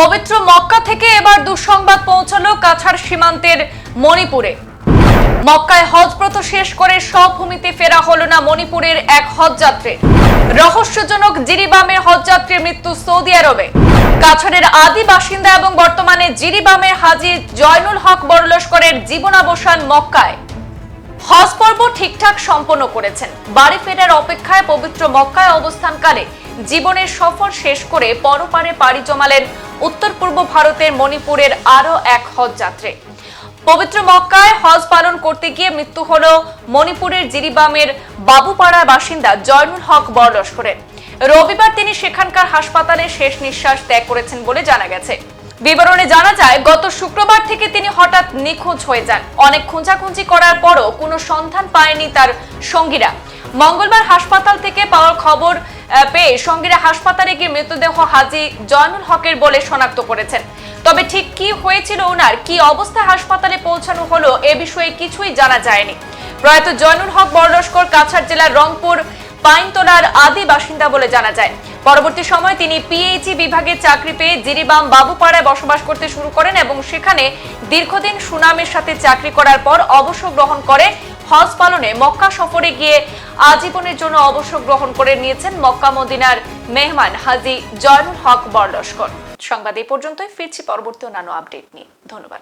পবিত্র মক্কা থেকে এবার দুঃসংবাদ পৌঁছালো কাছাড় সীমান্তের মণিপুরে। মক্কায় হজব্রত শেষ করে স্বভূমিতে ফেরা হলো না মণিপুরের এক হজযাত্রী। রহস্যজনক জিরিবামের হজযাত্রীর মৃত্যু সৌদি আরবে। কাছাড়ের আদি বাসিন্দা এবং বর্তমানে জিরিবামের হাজি জয়নুল হক বড়লস্করের জীবনাবসান মক্কায়। হজ পর্ব ঠিকঠাক সম্পন্ন করেছেন। বাড়ি ফেরার অপেক্ষায় পবিত্র মক্কায় অবস্থানকালে জীবনের সফর শেষ করে পরপারে পাড়ি জমালেন উত্তর পূর্ব ভারতের মণিপুরের আরও এক হজ যাত্রী। পবিত্র মক্কায় হজ পালন করতে গিয়ে মৃত্যু হল মণিপুরের জিরিবামের বাবুপাড়ার বাসিন্দা জয়নুল হক বড়লস্করের রবিবার তিনি সেখানকার হাসপাতালে শেষ নিঃশ্বাস ত্যাগ করেছেন বলে জানা গেছে। বিবরণে জানা যায়, গত শুক্রবার থেকে তিনি হঠাৎ নিখোঁজ হয়ে যান। অনেক খোঁজাখুঁজি করার পরও কোনো সন্ধান পায়নি তার সঙ্গীরা। মঙ্গলবার হাসপাতাল থেকে পাওয়ার খবর পেয়ে সঙ্গীরা হাসপাতালে গিয়ে মৃতদেহ হাজি জয়নুল হকের বলে শনাক্ত করেছেন। তবে ঠিক কি হয়েছিল ওনার, কি অবস্থায় হাসপাতালে পৌঁছানো হলো, এ বিষয়ে কিছুই জানা যায়নি। প্রয়াত জয়নুল হক বড়লস্কর কাছাড় জেলার রংপুর পাইনতলার আদি বাসিন্দা বলে জানা যায়। পরবর্তী সময় তিনি পিএইচই বিভাগে চাকরি পেয়ে জিরিবাম বাবুপাড়ায় বসবাস করতে শুরু করেন এবং সেখানে দীর্ঘদিন সুনামের সাথে চাকরি করার পর অবসর গ্রহণ করে হজ পালনে মক্কা সফরে গিয়ে আজীবনের জন্য অবসর গ্রহণ করে নিয়েছেন মক্কা মদিনার মেহমান হাজি জয়নুল হক বরলস্কর। সংবাদ এই পর্যন্তই, ফিরছি পরবর্তী অন্যান্য আপডেট নিয়ে। ধন্যবাদ।